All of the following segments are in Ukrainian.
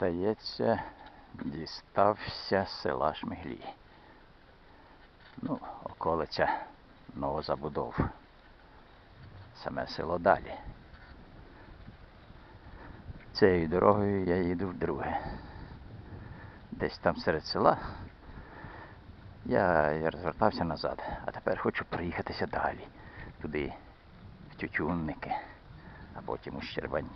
здається, дістався села Шмиглі. Ну, околиця новозабудов. Саме село далі. Цією дорогою я їду вдруге. Десь там серед села. Я, розвертався назад, а тепер хочу проїхатися далі. Туди, в Тютюнники, а потім у Щербані.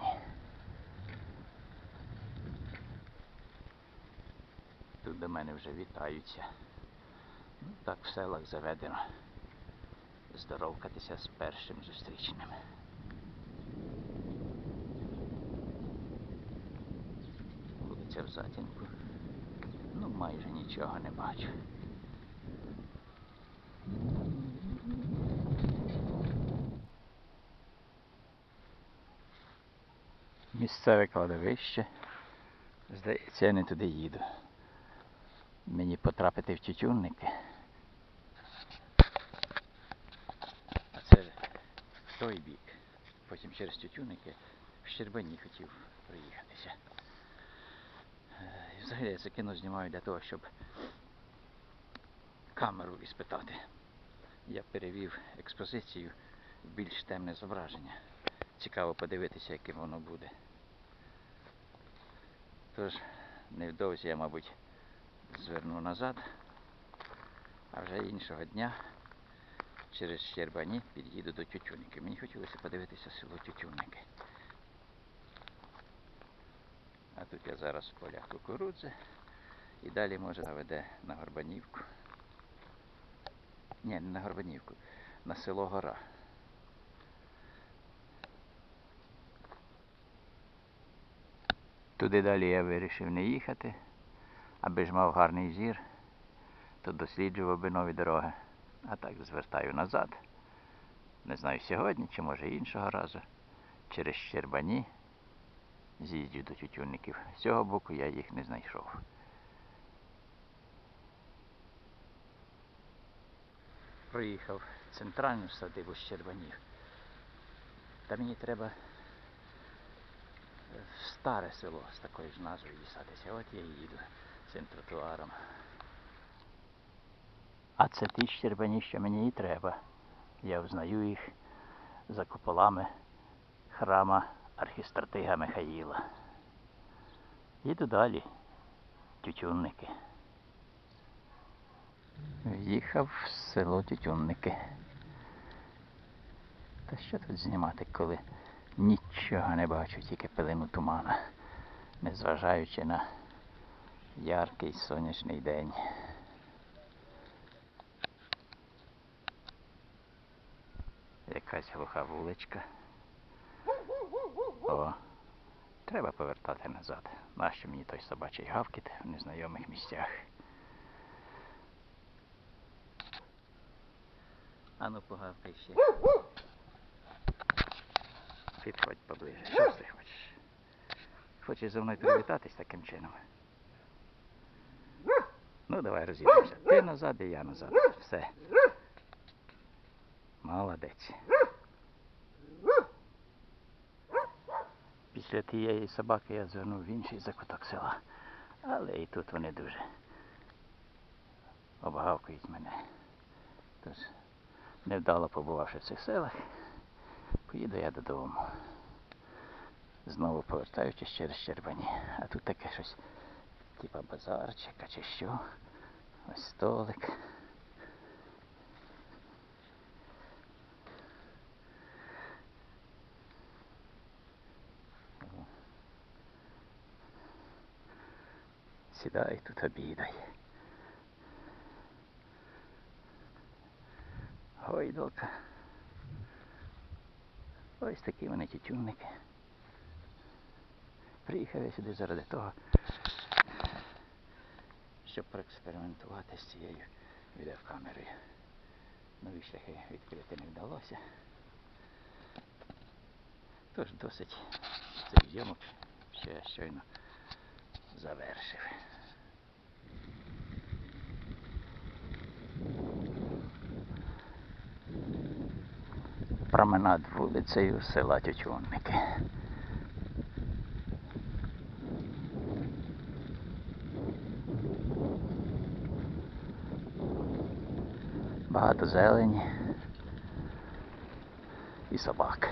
Тут до мене вже вітаються. Ну, так в селах заведено. Здоровкатися з першим зустрічним. Вулиця в затінку. Ну, майже нічого не бачу. Місцеве кладовище. Здається, я не туди їду. Мені потрапити в тютюнники. А це в той бік. Потім через тютюнники в Щербані хотів проїхатися. Е, і Взагалі я це кіно знімаю для того, щоб камеру іспитати. Я перевів експозицію в більш темне зображення. Цікаво подивитися, яким воно буде. Тож, невдовзі я, мабуть, зверну назад, а вже іншого дня через Щербані під'їду до Тютюнники. Мені хотілося подивитися село Тютюнники. А тут я зараз в полях кукурудзи і далі може заведе на Горбанівку. Ні, не на Горбанівку, на село Гора. Туди далі я вирішив не їхати, аби ж мав гарний зір, то досліджував би нові дороги. А так звертаю назад. Не знаю сьогодні, чи може іншого разу. Через Щербані з'їздю до тютюнників. З цього боку я їх не знайшов. Проїхав центральну садибу Щербанів. Та мені треба в старе село з такою ж назвою дістатися. От я і їду цим тротуаром. А це ті щербані, що мені і треба. Я взнаю їх за куполами храма архістратига Михаїла. Їду далі. Тютюнники. В'їхав в село Тютюнники. Та що тут знімати, коли нічого не бачу, тільки пилину тумана, незважаючи на яркий сонячний день. Якась глуха вуличка. О, треба повертати назад. Нащо мені той собачий гавкіт в незнайомих місцях? Ану погавкай ще. Підходь поближе. Що ти хочеш? Хочеш зі мною привітатись таким чином? Ну, давай розійдемося. Ти назад і я назад. Все. Молодець. Після тієї собаки я звернув в інший закуток села. Але і тут вони дуже обгавкують мене. Тож, невдало побувавши в цих селах, поїду я додому. Знову повертаючись через Щербані. А тут таке щось, типа базарчика чи що. Ось столик. Сідай тут обідай. Гойдалка. Ось такі вони тютюнники. Приїхав я сюди заради того, щоб проекспериментувати з цією відеокамерою. Нові шляхи відкрити не вдалося. Тож досить цих зйомок, що я щойно завершив. Променад вулицею села Тютюнники. Багато зелені. І собак.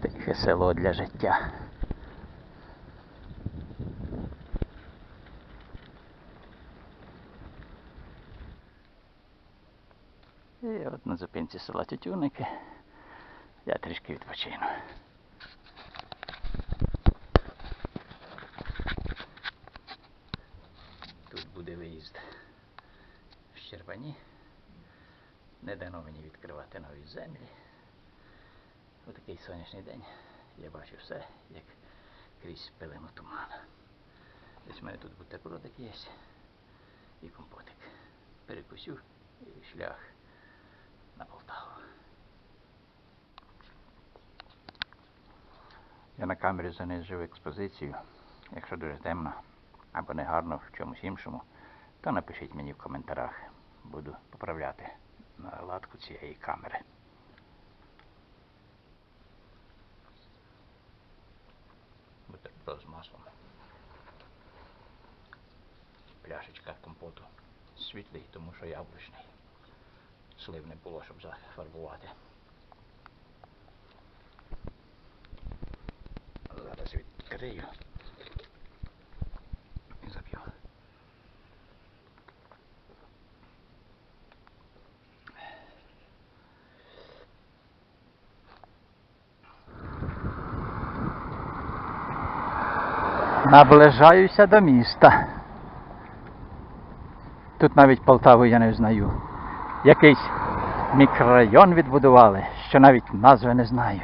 Тихе село для життя. І от на зупинці села Тютюники я трішки відпочину. Тут буде виїзд в Щербані. Не дано мені відкривати нові землі. У такий сонячний день я бачу все, як крізь пилину туману. Десь в мене тут бутербродик є і компотик. Перекусю і шлях на Полтаву. Я на камері занижив експозицію. Якщо дуже темно або негарно в чомусь іншому, то напишіть мені в коментарях. Буду поправляти наладку цієї камери. Бутерброд з маслом. Пляшечка компоту світлий, тому що яблучний. Слив не було, щоб зафарбувати. Відкрию і. Наближаюся до міста. Тут навіть Полтаву я не знаю. Якийсь мікрорайон відбудували, що навіть назви не знаю.